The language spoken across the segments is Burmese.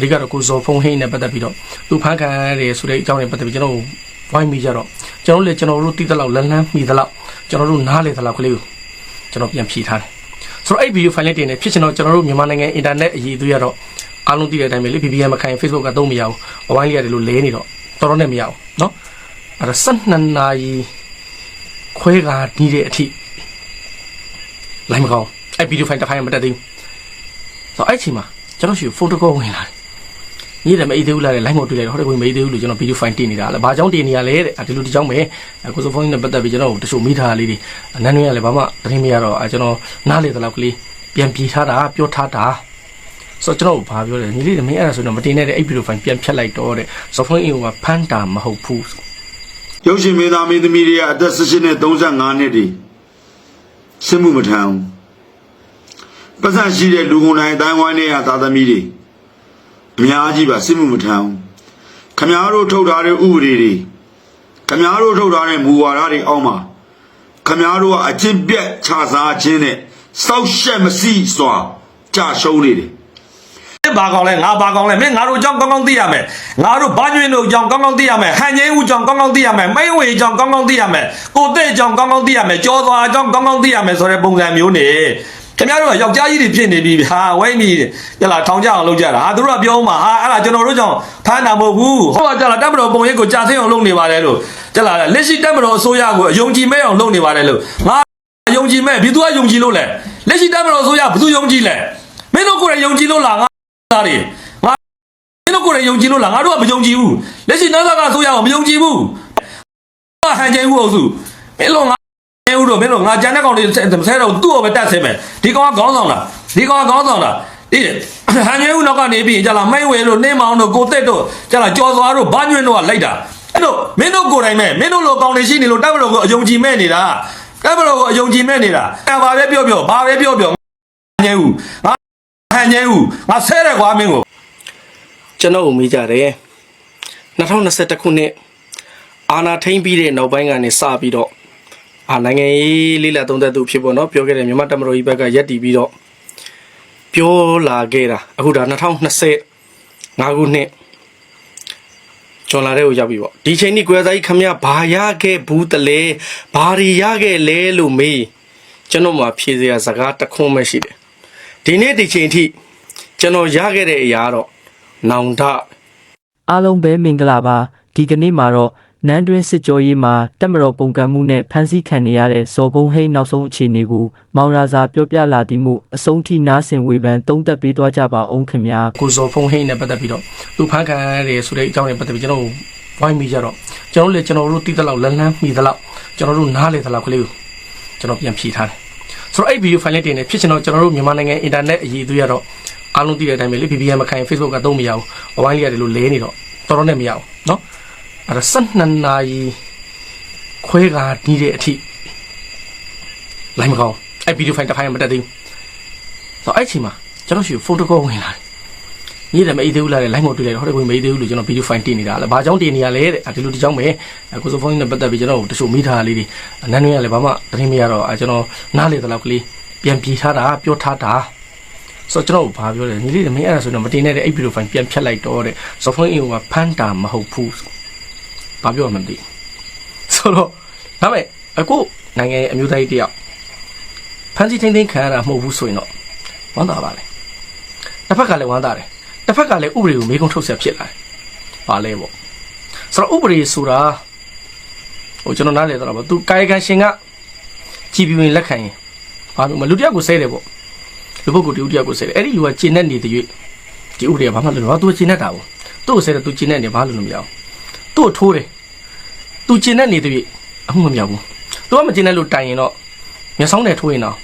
အဓိကတော့ကိုဇော်ဖုန်းဟိန်းနဲ့ပတ်သက်ပြီးတော့သူဖန်ခံရတယ်ဆိုတဲ့အကြောင်းနဲ့ပတ်သက်ပြီးကျွန်တော်တို့ဝိုင်းမိကြတော့ကျွန်တော်တို့လည်းကျွန်တော်တို့တိတလောက်လန်းလန်းမိသလောက်ကျွန်တော်တို့နားလေသလောက်ကလေးကိုကျွန်တော်ပြန်ဖြေထားတယ်ဆိုတော့အဲ့ဗီဒီယိုဖိုင်လေးတင်နေဖြစ်ကျွန်တော်ကျွန်တော်တို့မြန်မာနိုင်ငံအင်တာနက်အရေးသွေးရတော့အားလုံးသိတဲ့အတိုင်းပဲလေ VPN မခိုင် Facebook ကတော့မရဘူးဝိုင်းလေးရတယ်လို့လဲနေတော့တော်တော်နဲ့မရဘူးเนาะအဲ့ဒါ12နာရီခွဲကာနီးတဲ့အထိလိုက်မကောင်းအဲ့ဗီဒီယိုဖိုင်တစ်ဖိုင်မတက်သေးဘူးဆိုတော့အဲ့ချိန်မှာကျွန်တော်ရှိဖုန်းတစ်ကောဝင်လာတယ် ညီတယ်မအေးသေးဘူးလားလေ line မတွေ့လိုက်တော့ဟောတယ်ဝင်မအေးသေးဘူးလို့ကျွန်တော်ဗီဒီယိုဖိုင်တင်နေတာလေဘာကြောင့်တင်နေရလဲတဲ့အဲဒီလိုဒီကြောင့်ပဲကိုဆိုဖုန်းနဲ့ပတ်သက်ပြီးကျွန်တော်တချို့မိထားလေးတွေနန်းတွင်းရလဲဘာမှသတင်းမရတော့အဲကျွန်တော်နားလေတဲ့လောက်ကလေးပြန်ပြေထားတာပြောထားတာဆိုတော့ကျွန်တော်ဘာပြောလဲညီလေးမင်းအဲ့ဒါဆိုတော့မတင်နဲ့တဲ့အဲ့ဗီဒီယိုဖိုင်ပြန်ဖြတ်လိုက်တော့တဲ့ဇော်ဖုန်းအင်ကဖန်တာမဟုတ်ဘူးရုပ်ရှင်မင်းသားမင်းသမီးတွေကအသက်16နဲ့35နှစ်တွေစစ်မှုမထမ်းဘူးပတ်စံရှိတဲ့လူကုန်တိုင်းအတိုင်းဝိုင်းတွေကသာသမီတွေ အများကြီးပါစစ်မှုမထမ်းဘူးခမားတို့ထုတ်ထားတဲ့ဥပဒေတွေခမားတို့ထုတ်ထားတဲ့မူဝါဒတွေအောက်မှာခမားတို့ကအကျင့်ပြက်ခြာစားခြင်းနဲ့စောက်ရှက်မစီစွာကြာရှုံးနေတယ်ဘာကောင်းလဲငါဘာကောင်းလဲမင်းငါတို့အကြောင်းကောင်းကောင်းသိရမယ်ငါတို့ဘာညွင်းတို့အကြောင်းကောင်းကောင်းသိရမယ်ဟန်ကျင်းဦးအကြောင်းကောင်းကောင်းသိရမယ်မိန်ဝေအကြောင်းကောင်းကောင်းသိရမယ်ကိုတဲ့အကြောင်းကောင်းကောင်းသိရမယ်ကြောသွားအကြောင်းကောင်းကောင်းသိရမယ်ဆိုတဲ့ပုံစံမျိုးနေ ခင်ဗျားတို့ကယောက်ျားကြီးတွေဖြစ်နေပြီဟာဝိုင်းပြီကြလားထောင်ကြအောင်လုပ်ကြတာဟာသူတို့ကပြောမှာဟာအဲ့ဒါကျွန်တော်တို့ကြောင့်ဖမ်းတာမဟုတ်ဘူးဟောကြလားတပ်မတော်ပုံရိပ်ကိုကြာသိအောင်လုပ်နေပါတယ်လို့ကြလားလက်ရှိတပ်မတော်အစိုးရကိုအယုံကြည်မဲ့အောင်လုပ်နေပါတယ်လို့ငါယုံကြည်မဲ့ဘယ်သူကယုံကြည်လို့လဲလက်ရှိတပ်မတော်အစိုးရဘယ်သူယုံကြည်လဲမင်းတို့ကိုယ်တိုင်ယုံကြည်လို့လားငါသားတွေငါမင်းတို့ကိုယ်တိုင်ယုံကြည်လို့လားငါတို့ကမယုံကြည်ဘူးလက်ရှိနောက်ဆက်ကဆိုရအောင်မယုံကြည်ဘူးဟာဟန်ကျင်းဦးအုပ်စုမင်းတို့ငါ ဟန်ဦးတို့မင်းတို့ငါကြမ်းတဲ့ကောင်တွေဆဲတော့သူ့ကိုပဲတတ်ဆဲမယ်ဒီကောင်ကခေါင်းဆောင်လားဒီကောင်ကခေါင်းဆောင်လားဒီဟန်ကျင်းဦးနောက်ကနေပြီးကြလားမိုင်းဝဲတို့နှင်းမောင်တို့ကိုတက်တို့ကြလားကြော်သွားတို့ဘာညွန့်တို့ကလိုက်တာအဲ့တော့မင်းတို့ကိုယ်တိုင်မဲ့မင်းတို့လိုကောင်တွေရှိနေလို့တပ်မတော်ကိုအယုံကြည်မဲ့နေတာတပ်မတော်ကိုအယုံကြည်မဲ့နေတာအဲ့ဘာပဲပြောပြောဘာပဲပြောပြောဟန်ကျင်းဦးငါဟန်ကျင်းဦးငါဆဲတယ်ကွာမင်းကိုကျွန်တော်ကိုမေးကြတယ်2021ခုနှစ်အာနာထိန်ပြီးတဲ့နောက်ပိုင်းကနေစပြီးတော့ အာနိုင်ငံရေးလေးလာသုံးသက်သူဖြစ်ပေါ့နော်ပြောခဲ့တယ်မြန်မာတပ်မတော်ကြီးဘက်ကရက်တီပြီးတော့ပြောလာခဲ့တာအခုဒါ2025ခုနှစ်ကျော်လာတဲ့ကိုရောက်ပြီပေါ့ဒီချိန်นี่ကွယ်သားကြီးခမရဘာရခဲ့ဘူးတလဲဘာတွေရခဲ့လဲလို့မေးကျွန်တော်မှဖြေစရာစကားတစ်ခွန်းပဲရှိတယ်ဒီနေ့ဒီချိန်ထိကျွန်တော်ရခဲ့တဲ့အရာတော့နောင်တအားလုံးပဲမင်္ဂလာပါဒီကနေ့မှာတော့ နန်းတွင်းစစ်ကြောရေးမှာတက်မတော်ပုံကံမှုနဲ့ဖမ်းဆီးခံနေရတဲ့ဇော်ဘုံဟိန်းနောက်ဆုံးအခြေအနေကိုမောင်ရာစာပြောပြလာသည်မှုအဆုံးထိနားဆင်ဝေဖန်သုံးသပ်ပေးသွားကြပါအောင်ခင်ဗျာ ကိုဇော်ဖုန်းဟိန်းနဲ့ပတ်သက်ပြီးတော့သူဖန်ခံရတယ်ဆိုတဲ့အကြောင်းနဲ့ပတ်သက်ပြီးကျွန်တော်တို့ဝိုင်းမိကြတော့ကျွန်တော်တို့လည်းကျွန်တော်တို့တိတလောက်လန်းလန်းမိသလောက်ကျွန်တော်တို့နားလေသလောက်ကလေးကိုကျွန်တော်ပြန်ဖြေထားတယ်ဆိုတော့အဲ့ဗီဒီယိုဖိုင်လေးတင်နေဖြစ်ကျွန်တော်ကျွန်တော်တို့မြန်မာနိုင်ငံအင်တာနက်အရေးသွေးရတော့အားလုံးသိတဲ့အတိုင်းပဲလေ VPN မခိုင် Facebook ကတော့မရဘူးဝိုင်းလေးရတယ်လို့လဲနေတော့တော်တော်နဲ့မရဘူးเนาะ အဲ့ဒါ12နာရီခွဲကာနီးတဲ့အထိလိုက်မကောင်းအဲ့ဗီဒီယိုဖိုင်တစ်ဖိုင်မတက်သေးဘူးဆိုတော့အဲ့ချိန်မှာကျွန်တော်ရှိဖုန်းတစ်ကောဝင်လာတယ်ညီတယ်မအေးသေးဘူးလားလေ line မတွေ့လိုက်တော့ဟောတယ်ဝင်မအေးသေးဘူးလို့ကျွန်တော်ဗီဒီယိုဖိုင်တင်နေတာလေဘာကြောင့်တင်နေရလဲတဲ့အဲဒီလိုဒီကြောင့်ပဲကိုဆိုဖုန်းနဲ့ပတ်သက်ပြီးကျွန်တော်တချို့မိထားလေးတွေနန်းတွင်းရလဲဘာမှသတင်းမရတော့အဲကျွန်တော်နားလေတဲ့လောက်ကလေးပြန်ပြေထားတာပြောထားတာဆိုတော့ကျွန်တော်ဘာပြောလဲညီလေးမင်းအဲ့ဒါဆိုတော့မတင်နဲ့တဲ့အဲ့ဗီဒီယိုဖိုင်ပြန်ဖြတ်လိုက်တော့တဲ့ဇော်ဖုန်းအင်ကဖန်တာမဟုတ်ဘူး ဘာပြောမှမသိဆိုတော့ဒါပေမဲ့အခုနိုင်ငံရဲ့အမျိုးသားကြီးတယောက်ဖန်စီထိန်ထိန်ခံရတာမဟုတ်ဘူးဆိုရင်တော့ဝမ်းသာပါလေတစ်ဖက်ကလည်းဝမ်းသာတယ်တစ်ဖက်ကလည်းဥပဒေကိုမေးခွန်းထုတ်ဆက်ဖြစ်လာတယ်။ဘာလဲပေါ့။ဆိုတော့ဥပဒေဆိုတာဟိုကျွန်တော်နားလည်တော့ဗောသူကာယကံရှင်ကကြည်ပြင်းလက်ခံရင်ဘာလို့မလူတစ်ယောက်ကိုဆဲတယ်ပေါ့။လူပုဂ္ဂိုလ်တစ်ယောက်ကိုဆဲတယ်။အဲ့ဒီလူကကျင့်တဲ့နေတဲ့ရွေ့ဒီဥပဒေကဘာမှလုပ်လို့ဘာသူကျင့်တတ်တာပေါ့။သူ့ကိုဆဲတယ်သူကျင့်တဲ့နေဘာလို့လို့မရအောင်။ သူ့ကိုထိုးတယ်။ तू ကျင့်တဲ့နေတဲ့ရွေ့အမှုမမြောက်ဘူး။ तू ကမကျင့်တဲ့လို့တိုင်ရင်တော့မျက်စောင်းနဲ့ထိုးရင်တော့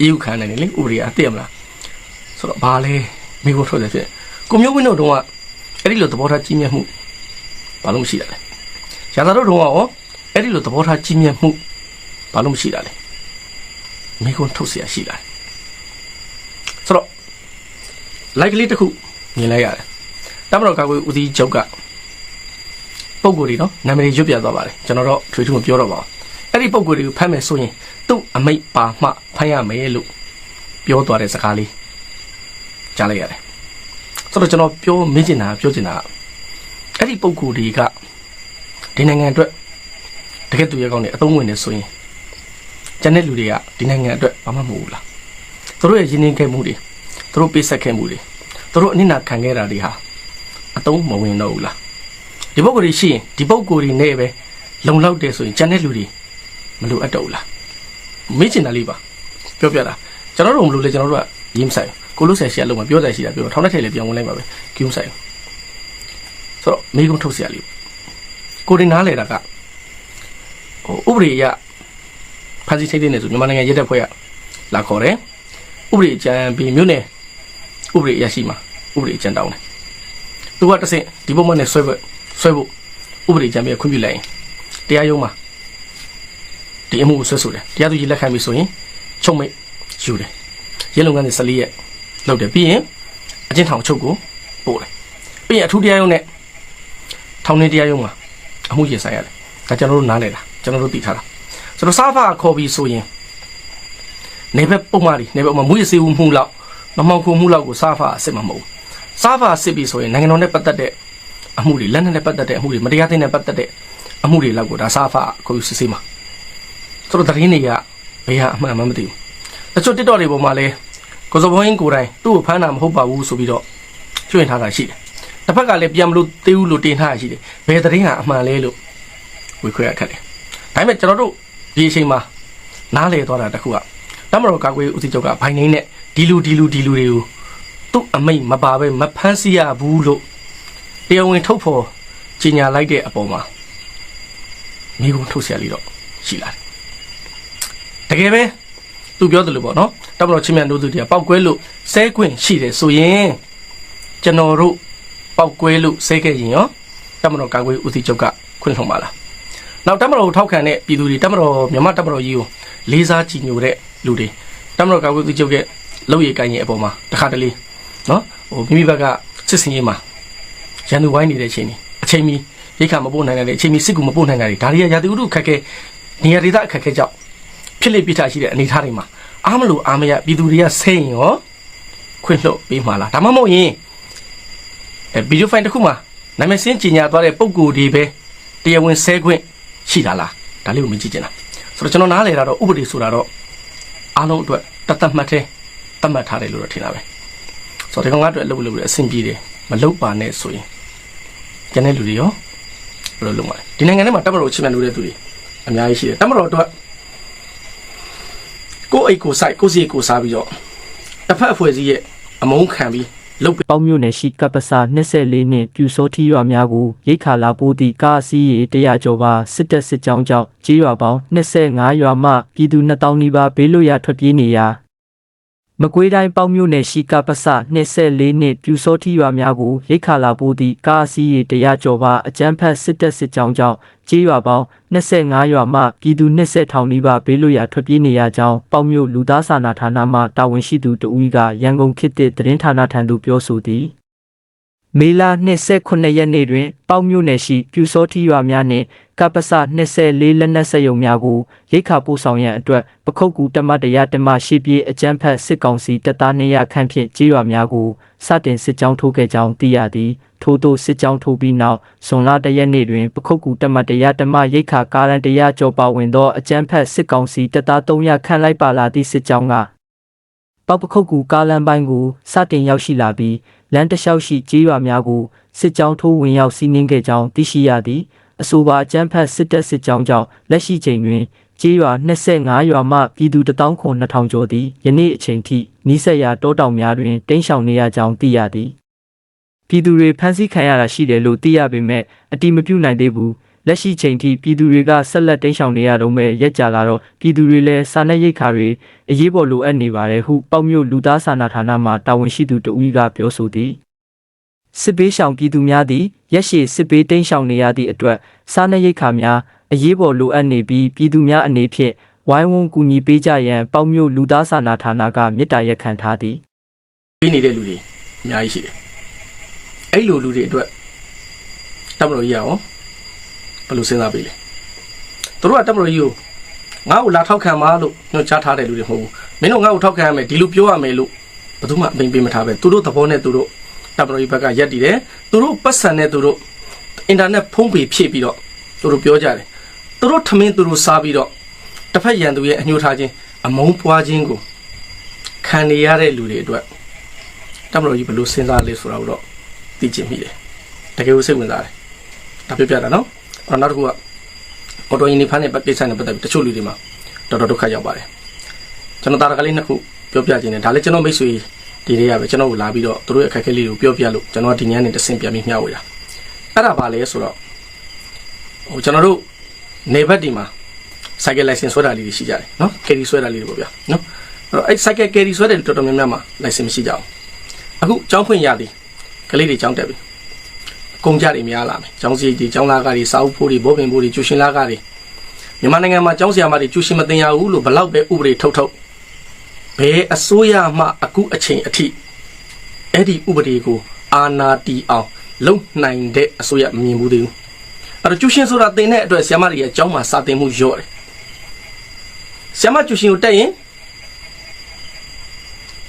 အေးဥခံနိုင်တယ်လေဥပဒေကအသိရမလား။ဆိုတော့ဘာလဲမိဖို့ထုတ်တယ်ဖြစ်။ ကိုမျိုးဝင်းတို့တုန်းကအဲ့ဒီလိုသဘောထားကြီးမြတ်မှုဘာလို့မရှိတာလဲ။ရာသာတို့တုန်းကရောအဲ့ဒီလိုသဘောထားကြီးမြတ်မှုဘာလို့မရှိတာလဲ။မိကွန်းထုတ်เสียရှိတာ။ဆိုတော့ like လေးတစ်ခုမြင်လိုက်ရတယ်။တမတော်ကာကွယ်ဦးစီးချုပ်က ပုံကိုယ်တွေနော်နာမည်ရွတ်ပြသွားပါတယ်ကျွန်တော်တော့ထွေထူးမပြောတော့ပါဘူး။အဲ့ဒီပုံကိုယ်တွေကိုဖမ်းမယ်ဆိုရင်သူ့အမိတ်ပါမှဖမ်းရမယ်လို့ပြောသွားတဲ့စကားလေးကြားလိုက်ရတယ်။ဆိုတော့ကျွန်တော်ပြောမေးချင်တာပြောချင်တာကအဲ့ဒီပုံကိုယ်တွေကဒီနိုင်ငံအတွက်တကယ်သူရဲကောင်းနေအသုံးဝင်နေဆိုရင်ကျန်တဲ့လူတွေကဒီနိုင်ငံအတွက်ဘာမှမဟုတ်ဘူးလားသူတို့ရဲ့ရင်းနှီးခဲ့မှုတွေသူတို့ပေးဆက်ခဲ့မှုတွေသူတို့အနစ်နာခံခဲ့တာတွေဟာအသုံးမဝင်တော့ဘူးလား ဒီပုံကိုယ်တွေရှိရင်ဒီပုံကိုယ်တွေနဲ့ပဲလုံလောက်တယ်ဆိုရင်ကျန်တဲ့လူတွေမလိုအပ်တော့ဘူးလားမေးချင်တာလေးပါပြောပြတာကျွန်တော်တို့မလို့လေကျွန်တော်တို့ကရင်းမဆိုင်ဘူးကိုလို့ဆက်ရှိရလုံးမပြောတယ်ရှိတာပြောထောင်းတဲ့ထဲလေပြောင်းဝင်လိုက်ပါပဲကျူးဆိုင်ဆိုတော့မိကုံထုတ်เสียလေးကိုရင်နားလေတာကဟိုဥပဒေအရဖန်စီထိတ်တဲ့နေဆိုမြန်မာနိုင်ငံရဲတပ်ဖွဲ့ကလာခေါ်တယ်ဥပဒေအကြံပြီးမြို့နယ်ဥပဒေအရရှိမှာဥပဒေအကြံတောင်းတယ်သူကတဆင့်ဒီပုံမှန်နဲ့ဆွဲဖို့ ဆွဲဖို့ဥပဒေအကြံပြီးခွင့်ပြုလိုက်ရင်တရားရုံးမှာဒီအမှုကိုဆွဲဆိုတယ်တရားသူကြီးလက်ခံပြီဆိုရင်ချုပ်မိတ်ယူတယ်ရဲလုပ်ငန်းတွေ14ရက်လုပ်တယ်ပြီးရင်အကျဉ်းထောင်ချုပ်ကိုပို့တယ်ပြီးရင်အထူးတရားရုံးနဲ့ထောင်နေတရားရုံးမှာအမှုရင်ဆိုင်ရတယ်ဒါကျွန်တော်တို့နားလည်တာကျွန်တော်တို့သိထားတာဆိုတော့စားဖာခေါ်ပြီးဆိုရင်နေဘက်ပုံမှန်ဒီနေဘက်မှာမူရစေဦးမှုလောက်မမောင်ခုမှုလောက်ကိုစားဖာအစ်စ်မှာမဟုတ်ဘူးစားဖာစစ်ပြီးဆိုရင်နိုင်ငံတော်နဲ့ပတ်သက်တဲ့ အမှုတွေလက်နက်နဲ့ပတ်သက်တဲ့အမှုတွေမတရားသင်းနဲ့ပတ်သက်တဲ့အမှုတွေလောက်ကိုဒါစားဖာခေါ်ယူစစ်ဆေးမှာဆိုတော့သတင်းတွေကဘယ်ဟာအမှန်မှမသိဘူးတချို့တစ်တော်တွေပေါ်မှာလဲကိုစဘွင်းကိုယ်တိုင်သူ့ကိုဖမ်းတာမဟုတ်ပါဘူးဆိုပြီးတော့ကျွင့်ထားတာရှိတယ်တစ်ဖက်ကလည်းပြန်မလို့သေးဘူးလို့တင်ထားတာရှိတယ်ဘယ်သတင်းဟာအမှန်လဲလို့ဝေခွဲရခက်တယ်ဒါပေမဲ့ကျွန်တော်တို့ဒီအချိန်မှာနားလေသွားတာတခုကတမတော်ကာကွယ်ဦးစီးချုပ်ကဘိုင်နေနဲ့ဒီလူဒီလူဒီလူတွေကိုသူ့အမိတ်မပါပဲမဖမ်းဆီးရဘူးလို့ တရားဝင်ထုတ်ဖော်ကြေညာလိုက်တဲ့အပေါ်မှာမိဘထုတ်ဆက်လေးတော့ရှိလာတယ်တကယ်ပဲသူပြောတယ်လို့ပေါ့နော်တပ်မတော်ချင်းမြန်တို့သူတွေကပောက်ကွဲလို့ဆဲခွင့်ရှိတယ်ဆိုရင်ကျွန်တော်တို့ပောက်ကွဲလို့ဆဲခဲ့ရင်ရောတပ်မတော်ကာကွယ်ဦးစီးချုပ်ကခွင့်လွှတ်ပါလားနောက်တပ်မတော်ကိုထောက်ခံတဲ့ပြည်သူတွေတပ်မတော်မြန်မာတပ်မတော်ကြီးကိုလေးစားကြည်ညိုတဲ့လူတွေတပ်မတော်ကာကွယ်ဦးစီးချုပ်ရဲ့လုပ်ရည်ကိုင်ရဲ့အပေါ်မှာတခါတလေနော်ဟိုမိမိဘက်ကစစ်စင်ရေးမှာ ရန်သူဝိုင်းနေတဲ့အချိန်ကြီးအချိန်မီရိတ်ခါမပို့နိုင်တဲ့အချိန်မီစစ်ကူမပို့နိုင်တာတွေဒါတွေကရာသီဥတုခက်ခဲနေရာဒေသအခက်ခဲကြောင့်ဖြစ်လေပြထားရှိတဲ့အနေအထားတွေမှာအားမလို့အားမရပြည်သူတွေကဆဲရင်ရောခွင့်လွှတ်ပေးမှာလားဒါမှမဟုတ်ရင်အဲဗီဒီယိုဖိုင်တစ်ခုမှာနာမည်စင်းကြီးညာသွားတဲ့ပုံကိုယ်တွေပဲတရားဝင်ဆဲခွင့်ရှိတာလားဒါလေးကိုမကြည့်ချင်တာဆိုတော့ကျွန်တော်နားလေတာတော့ဥပဒေဆိုတာတော့အားလုံးအတွက်တတ်တတ်မှတ်တဲ့တတ်မှတ်ထားတယ်လို့တော့ထင်တာပဲဆိုတော့ဒီကောင်ကအတွက်အလုပ်လုပ်လို့အဆင်ပြေတယ်မလုပ်ပါနဲ့ဆိုရင် ကျန်တဲ့လူတွေရောဘယ်လိုလုပ်မှာလဲဒီနိုင်ငံထဲမှာတပ်မတော်အချင်းမြန်လို့တဲ့သူတွေအများကြီးရှိတယ်တပ်မတော်အတွက်ကိုယ့်အိတ်ကိုစိုက်ကိုယ့်စီကိုယ်စားပြီးတော့တစ်ဖက်အဖွဲ့အစည်းရဲ့အမုန်းခံပြီးလုပ်ပေးပေါင်းမြို့နယ်ရှိကပ္ပစာ24နှစ်ပြူစောထီရွာများကိုရိတ်ခါလာပိုးသည့်ကားအစီးရေ100ကျော်ပါစစ်တပ်စစ်ကြောင်းကြောင့်ကြေးရွာပေါင်း25ရွာမှပြည်သူ2000နီးပါးဘေးလွတ်ရာထွက်ပြေးနေရာ မကွေးတိုင်းပေါင်းမြို့နယ်ရှိကပ္ပစာ24နှစ်ပြူစောထီရွာများကိုရိတ်ခါလာပိုးသည့်ကားအစီးရေ100ကျော်ပါအကြမ်းဖက်စစ်တပ်စစ်ကြောင်းကြောင့်ကြေးရွာပေါင်း25ရွာမှပြည်သူ20ထောင်နီးပါးဘေးလွတ်ရာထွက်ပြေးနေရကြောင်းပေါင်းမြို့လူသားစာနာဌာနမှတာဝန်ရှိသူတဦးကရန်ကုန်ခေတ်သစ်သတင်းဌာနထံသို့ပြောဆိုသည်မေလ29ရက်နေ့တွင် ပေါက်မြို့နယ်ရှိပြူစောထီရွာများနှင့် ကပ္ပစ24လက်နက်စက်ရုံများကိုရိတ်ခါပို့ဆောင်ရန်အတွက်ပခုတ်ကူတမတ်တရတမရှိပြေးအကြမ်းဖက်စစ်ကောင်စီတပ်သား200ခန့်ဖြင့်ကြေးရွာများကိုစတင်စစ်ကြောင်းထိုးခဲ့ကြောင်းသိရသည်ထို့သောစစ်ကြောင်းထိုးပြီးနောက်ဇွန်လတရက်နေ့တွင်ပခုတ်ကူတမတ်တရတမရိတ်ခါကားလန်တရားကျော်ပါဝင်သောအကြမ်းဖက်စစ်ကောင်စီတပ်သား300ခန့်လိုက်ပါလာသည့်စစ်ကြောင်းကပောက်ပခုတ်ကူကားလမ်းပိုင်းကိုစတင်ရောက်ရှိလာပြီးလမ်းတစ်လျှောက်ရှိကြေးရွာများကိုစစ်ကြောင်းထိုးဝင်ရောက်စီးနင်းခဲ့ကြောင်းသိရှိရသည် အဆိုပါအကြမ်းဖက်စစ်တပ်စစ်ကြောင်းကြောင့်လက်ရှိချိန်တွင်ကြေးရွာ25ရွာမှပြည်သူ12000ကျော်သည်ယနေ့အချိန်ထိနီးစပ်ရာတောတောင်များတွင်တိမ်းရှောင်နေရကြောင်းသိရသည်ပြည်သူတွေဖမ်းဆီးခံရတာရှိတယ်လို့သိရပေမဲ့အတိမပြုနိုင်သေးဘူးလက်ရှိချိန်ထိပြည်သူတွေကဆက်လက်တိမ်းရှောင်နေရတော့မဲ့ရက်ကြလာတော့ပြည်သူတွေလည်းစာနယ်ရိတ်ခါတွေအရေးပေါ်လိုအပ်နေပါတယ်ဟုပေါ့မြို့လူသားစာနာဌာနမှတာဝန်ရှိသူတဦးကပြောဆိုသည် စစ်ပေးရှောင်ပြည်သူများသည်ရက်ရှည်စစ်ပေးတိမ်းရှောင်နေရသည့်အတွက်စာနယ်ရိတ်ခါများအရေးပေါ်လိုအပ်နေပြီးပြည်သူများအနေဖြင့်ဝိုင်းဝန်းကူညီပေးကြရန်ပေါ့မြို့လူသားစာနာဌာနကမေတ္တာရက်ခံထားသည်ပေးနေတဲ့လူတွေအများကြီးရှိတယ်အဲ့လိုလူတွေအတွက်တပ်မတော်ကြီးရအောင်ဘယ်လိုစဉ်းစားပေးလဲသူတို့ကတပ်မတော်ကြီးကိုငါ့ကိုလာထောက်ခံပါလို့ညွှန်ကြားထားတဲ့လူတွေမဟုတ်ဘူးမင်းတို့ငါ့ကိုထောက်ခံရမယ်ဒီလိုပြောရမယ်လို့ဘယ်သူမှအမိန်ပေးမထားပဲသူတို့သဘောနဲ့သူတို့ တတပ်မတော်ကြီးဘက်ကရက်တည်တယ်သူတို့ပတ်စံနဲ့သူတို့အင်တာနက်ဖုံးပေဖြည့်ပြီးတော့သူတို့ပြောကြတယ်သူတို့ထမင်းသူတို့စားပြီးတော့တစ်ဖက်ရန်သူရဲ့အညှိုးထားခြင်းအမုန်းပွားခြင်းကိုခံနေရတဲ့လူတွေအတွက်တပ်မတော်ကြီးဘယ်လိုစဉ်းစားလဲဆိုတာကိုတော့သိချင်မိတယ်တကယ်ကိုစိတ်ဝင်စားတယ်ဒါပြောပြတာနော်အဲ့တော့နောက်တစ်ခုကအော်တိုယင်းနေဖမ်းတဲ့ကိစ္စနဲ့ပတ်သက်ပြီးတချို့လူတွေမှာတော်တော်ဒုက္ခရောက်ပါတယ်ကျွန်တော်တာရကလေးနှစ်ခုပြောပြခြင်းနဲ့ဒါလည်းကျွန်တော်မိတ်ဆွေ ဒီတွေကပဲကျွန်တော်ကိုလာပြီးတော့သူတို့ရဲ့အခက်အခဲလေးကိုပြောပြလို့ကျွန်တော်ဒီညနေတစ်ဆင့်ပြန်ပြီးမျှဝေတာအဲ့ဒါပါလဲဆိုတော့ဟိုကျွန်တော်တို့နေဘက်ဒီမှာ cycle license ဆွဲတာလေးတွေရှိကြတယ်နော် carry ဆွဲတာလေးတွေပေါ့ဗျာနော်အဲ့တော့အဲ့ cycle carry ဆွဲတယ်တော်တော်များများမှာ license မရှိကြအောင်အခုကျောင်းဖွင့်ရသည်ကလေးတွေကျောင်းတက်ပြီကုန်ကြတွေများလာမယ်ကျောင်းစီတွေကျောင်းလာကတွေစာအုပ်ဖို့တွေဘောပင်ဖို့တွေကျူရှင်လာကတွေမြန်မာနိုင်ငံမှာကျောင်းဆရာမတွေကျူရှင်မတင်ရဘူးလို့ဘလောက်ပဲဥပဒေထုတ်ထုတ် ဘယ်အစိုးရမှအခုအချိန်အထိအဲ့ဒီဥပဒေကို အာဏာတီအောင်လုံနိုင်တဲ့အစိုးရမမြင်ဘူးသေးဘူးအဲ့တော့ကျူရှင်ဆိုတာတင်တဲ့အတွက်ဆရာမတွေရဲ့ကျောင်းမှာစာသင်မှုလျော့တယ်ဆရာမကျူရှင်ကိုတက်ရင်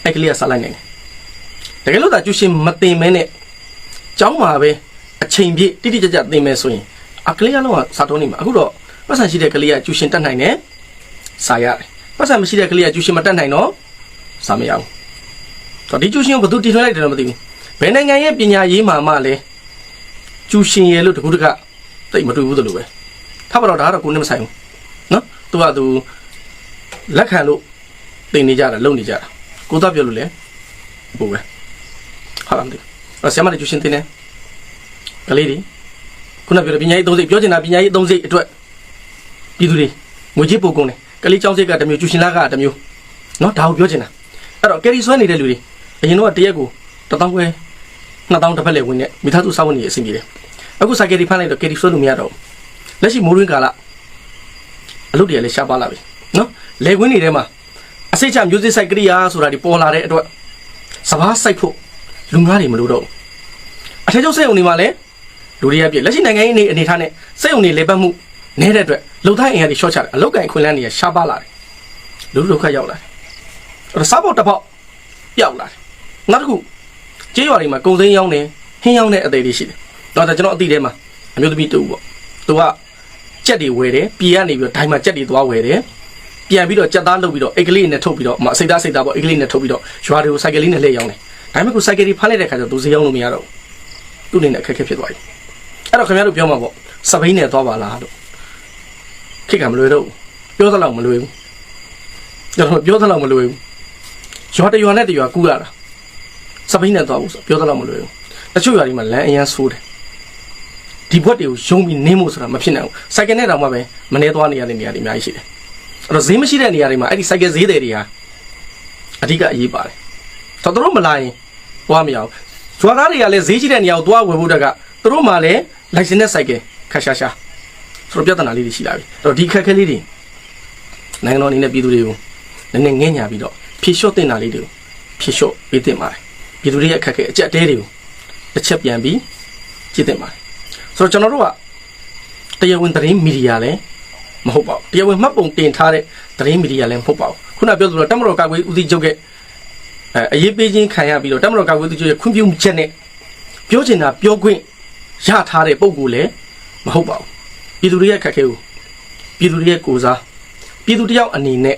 အဲ့ကလေးကစားလိုက်နိုင်တယ်တကယ်လို့သာကျူရှင်မတင်မဲနဲ့ကျောင်းမှာပဲအချိန်ပြည့်တိတိကျကျသင်မယ်ဆိုရင်အကလေးအလုံးကစာတုံးနေမှာအခုတော့ပတ်စံရှိတဲ့ကလေးကကျူရှင်တက်နိုင်တယ်စာရတယ် ပတ်စံမရှိတဲ့ကလေးကကျူရှင်မတက်နိုင်တော့စာမရဘူးတော့ဒီကျူရှင်ကိုဘယ်သူတီထွင်လိုက်တယ်တော့မသိဘူးဘယ်နိုင်ငံရဲ့ပညာရေးမှာမှလဲကျူရှင်ရဲ့လို့တကူတကတိတ်မတွေ့ဘူးသလိုပဲထားပါတော့ဒါကတော့ကိုယ်နဲ့မဆိုင်ဘူးနော်သူကသူလက်ခံလို့တင်နေကြတာလုံနေကြတာကိုသားပြောလို့လေဘိုးပဲဟာလားမသိဘူးအဲ့ဆရာမတွေကျူရှင်တင်တယ်ကလေးတွေခုနပြောတဲ့ပညာရေးသုံးစိတ်ပြောချင်တာပညာရေးသုံးစိတ်အတွက်ပြည်သူတွေငွေကြေးပို့ကုန်တယ် ကလေးကျောင်းစိတ်ကတစ်မျိုးကျူရှင်လာကတစ်မျိုးနော်ဒါကိုပြောချင်တာအဲ့တော့ကယ်ရီဆွဲနေတဲ့လူတွေအရင်တော့တရက်ကို1000ခွဲ2000တစ်ဖက်လေဝင်နေမိသားစုစောင့်နေအဆင်ပြေတယ်အခုစာကယ်ရီဖမ်းလိုက်တော့ကယ်ရီဆွဲလို့မရတော့ဘူးလက်ရှိမိုးရင်းကာလအလုပ်တွေကလည်းရှားပါလာပြီနော်လေကွင်းတွေထဲမှာအစိတ်ချမျိုးစစ်ဆိုင်ကရိယာဆိုတာဒီပေါ်လာတဲ့အတွက်စဘာစိုက်ဖို့လူငါးတွေမလို့တော့ဘူးအထက်ကျောင်းစိတ်ုံတွေမှာလည်းလူတွေကပြည့်လက်ရှိနိုင်ငံရေးအနေအနေထားနဲ့စိတ်ုံတွေလေပတ်မှု နေတဲ့အတွက်လုံတိုင်းအင်အားတွေရှော့ချတယ်အလောက်ကန်ခွင်လန်းတွေကရှားပါလာတယ်လူလူဒုက္ခရောက်လာတယ်အဲ့တော့စားဖို့တစ်ပေါက်ပျောက်လာတယ်နောက်တစ်ခုကျေးရွာတွေမှာကုံစိမ်းရောင်းတယ်ဟင်းရောင်းတဲ့အသေးတွေရှိတယ်တော့ဒါကျွန်တော်အတိထဲမှာအမျိုးသမီးတူပေါ့သူကကြက်တွေဝယ်တယ်ပြည်ကနေပြီးတော့ဒိုင်မှာကြက်တွေသွားဝယ်တယ်ပြန်ပြီးတော့ကြက်သားလုပ်ပြီးတော့အိတ်ကလေးနဲ့ထုတ်ပြီးတော့အစိတ်သားစိတ်သားပေါ့အိတ်ကလေးနဲ့ထုတ်ပြီးတော့ရွာတွေကိုစိုက်ကလေးနဲ့လှည့်ရောင်းတယ်ဒါပေမဲ့ခုစိုက်ကလေးဖမ်းလိုက်တဲ့ခါကျတော့သူဈေးရောင်းလို့မရတော့ဘူးသူ့အနေနဲ့အခက်အခဲဖြစ်သွားပြီအဲ့တော့ခင်ဗျားတို့ပြောမှာပေါ့စပိန်နဲ့သွားပါလားလို့ ခိတ်ကမလွယ်တော့ဘူးပြောသလောက်မလွယ်ဘူးကျွန်တော်ပြောသလောက်မလွယ်ဘူးရွာတစ်ရွာနဲ့တစ်ရွာကူးရတာစပိန်နဲ့သွားဘူးဆိုပြောသလောက်မလွယ်ဘူးတချို့ရွာတွေမှာလမ်းအရန်ဆိုးတယ်ဒီဘွက်တွေကိုယုံပြီးနင်းဖို့ဆိုတာမဖြစ်နိုင်ဘူးစိုက်ကနဲ့တောင်မှပဲမနေသွားနေရတဲ့နေရာတွေအများကြီးရှိတယ်အဲ့တော့ဈေးမရှိတဲ့နေရာတွေမှာအဲ့ဒီစိုက်ကဈေးတွေတွေဟာအဓိကအရေးပါတယ်တော်တော်မလာရင်သွားမရဘူးဇွာသားတွေကလည်းဈေးရှိတဲ့နေရာကိုသွားဝယ်ဖို့တက်ကသူတို့မှလည်း license နဲ့စိုက်ကခါရှာရှာ ဆိုတော့ပြဿနာလေးတွေရှိလာပြီအဲ့တော့ဒီခက်ခဲလေးတွေနိုင်ငံတော်အနေနဲ့ပြည်သူတွေကိုနည်းနည်းငဲ့ညာပြီးတော့ဖြေလျှော့တင်တာလေးတွေကိုဖြေလျှော့ပေးတင်ပါတယ်ပြည်သူတွေရဲ့အခက်အခဲအကြက်တဲတွေကိုတစ်ချက်ပြန်ပြီးကြည့်တင်ပါတယ်ဆိုတော့ကျွန်တော်တို့ကတရားဝင်သတင်းမီဒီယာလည်းမဟုတ်ပါဘူးတရားဝင်မှတ်ပုံတင်ထားတဲ့သတင်းမီဒီယာလည်းမဟုတ်ပါဘူးခုနပြောသလိုတမတော်ကာကွယ်ဦးစီးချုပ်ရဲ့အဲအရေးပေးခြင်းခံရပြီးတော့တမတော်ကာကွယ်ဦးစီးချုပ်ရဲ့ခွင့်ပြုချက်နဲ့ပြောချင်တာပြောခွင့်ရထားတဲ့ပုံကိုလည်းမဟုတ်ပါဘူး ပြည်သူတွေရဲ့အခက်အခဲကိုပြည်သူတွေရဲ့ကိုယ်စားပြည်သူတယောက်အနေနဲ့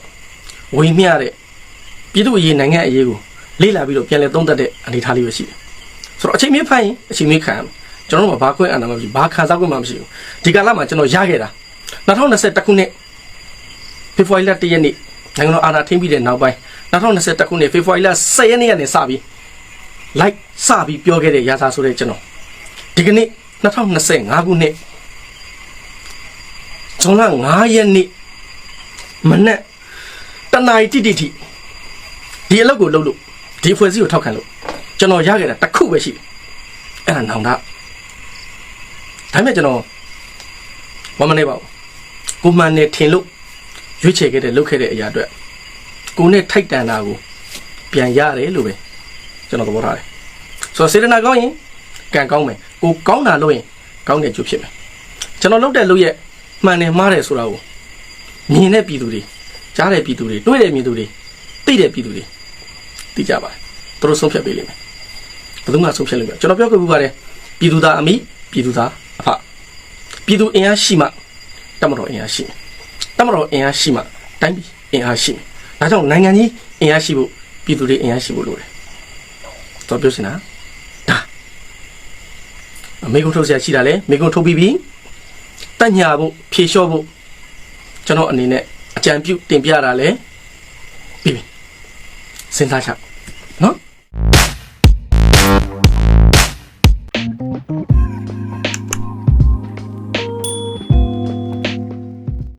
ဝိမျှတဲ့ပြည်သူအရေးနိုင်ငံအရေးကိုလေ့လာပြီးတော့ပြန်လည်သုံးသပ်တဲ့အနေအထားလေးပဲရှိတယ်ဆိုတော့အချိန်မီဖိုင်အချိန်မီခံရမယ်ကျွန်တော်တို့ကဘာခွင့်အာဏာမှမရှိဘာခံစားခွင့်မှမရှိဘူးဒီကာလမှာကျွန်တော်ရခဲ့တာ2021ခုနှစ်ဖေဖော်ဝါရီလ1ရက်နေ့နိုင်ငံတော်အာဏာထိန်းပြီးတဲ့နောက်ပိုင်း2021ခုနှစ်ဖေဖော်ဝါရီလ10ရက်နေ့ကနေစပြီး like စပြီးပြောခဲ့တဲ့ရာဇာဆိုတဲ့ကျွန်တော်ဒီကနေ့2025ခုနှစ် ဇွန်လ9ရက်နေ့မနက်တနာရီတိတိထိဒီအလုပ်ကိုလုပ်လို့ဒီဖွဲ့စည်းကိုထောက်ခံလို့ကျွန်တော်ရခဲ့တာတစ်ခုပဲရှိတယ်အဲ့ဒါနောင်တဒါပေမဲ့ကျွန်တော်ဘာမနေပါဘူးကိုမှန်နေထင်လို့ရွေးချယ်ခဲ့တဲ့လုပ်ခဲ့တဲ့အရာအတွက်ကိုနဲ့ထိုက်တန်တာကိုပြန်ရတယ်လို့ပဲကျွန်တော်သဘောထားတယ်ဆိုတော့စေတနာကောင်းရင်ကံကောင်းမယ်ကိုကောင်းတာလုပ်ရင်ကောင်းတဲ့ကျိုးဖြစ်မယ်ကျွန်တော်လုပ်တဲ့လုပ်ရဲ့ မှန်တယ်မှားတယ်ဆိုတာကိုမြင်တဲ့ပြည်သူတွေကြားတဲ့ပြည်သူတွေတွေးတဲ့ပြည်သူတွေသိတဲ့ပြည်သူတွေသိကြပါတယ်သူတို့ဆုံးဖြတ်ပေးလိမ့်မယ်ဘယ်သူမှဆုံးဖြတ်လို့မရကျွန်တော်ပြောခဲ့ဘူးပါတယ်ပြည်သူသားအမိပြည်သူသားအဖပြည်သူအင်အားရှိမှတမတော်အင်အားရှိမယ်တမတော်အင်အားရှိမှတိုင်းပြည်အင်အားရှိမယ်ဒါကြောင့်နိုင်ငံကြီးအင်အားရှိဖို့ပြည်သူတွေအင်အားရှိဖို့လိုတယ်တော်ပြောစင်တာဒါမိကုံထုတ်ဆရာရှိတာလေမိကုံထုတ်ပြီးပြီ တက်ညာဖို့ဖြေလျှော့ဖို့ကျွန်တော်အနေနဲ့အကြံပြုတင်ပြတာလေပြီးပြီစဉ်းစားချက်နော်